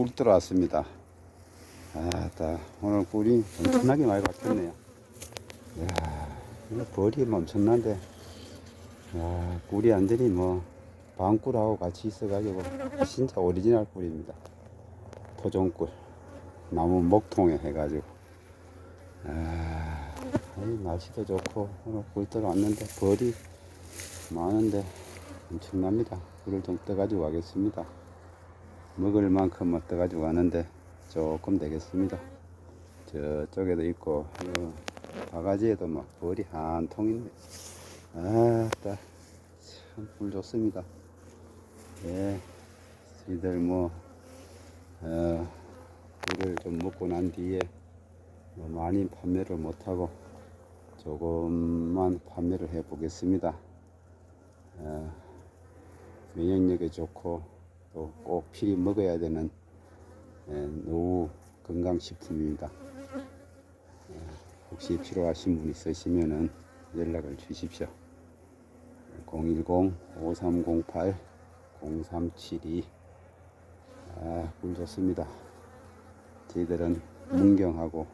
꿀 들어왔습니다. 아따 오늘 꿀이 엄청나게 많이 박혔네요. 이야 벌이 뭐 엄청난데 야 꿀이 완전히 뭐 방꿀하고 같이 있어가지고 진짜 오리지널 꿀입니다. 토종꿀 나무 목통에 해가지고 아 날씨도 좋고 오늘 꿀 들어왔는데 벌이 많은데 엄청납니다. 꿀을 좀 떠가지고 가겠습니다. 먹을 만큼 뭐 떠가지고 가는데 조금 되겠습니다. 저쪽에도 있고 요 바가지에도 막 벌이 한 통인데 아따 참꿀 좋습니다. 예, 저희들 뭐 어, 꿀을 좀 먹고 난 뒤에 뭐 많이 판매를 못하고 조금만 판매를 해 보겠습니다. 어, 면역력에 좋고 또 꼭 필히 먹어야 되는 예, 노후 건강식품입니다. 예, 혹시 필요하신 분 있으시면은 연락을 주십시오. 010-5308-0372 아, 꿀 좋습니다. 저희들은 문경하고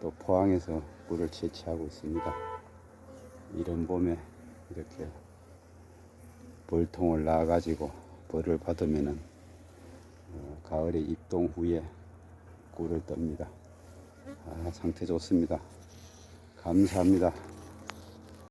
또 포항에서 꿀을 채취하고 있습니다. 이런 봄에 이렇게 벌통을 놔가지고 벌을 받으면은 어, 가을에 입동 후에 꿀을 떱니다. 아, 상태 좋습니다. 감사합니다.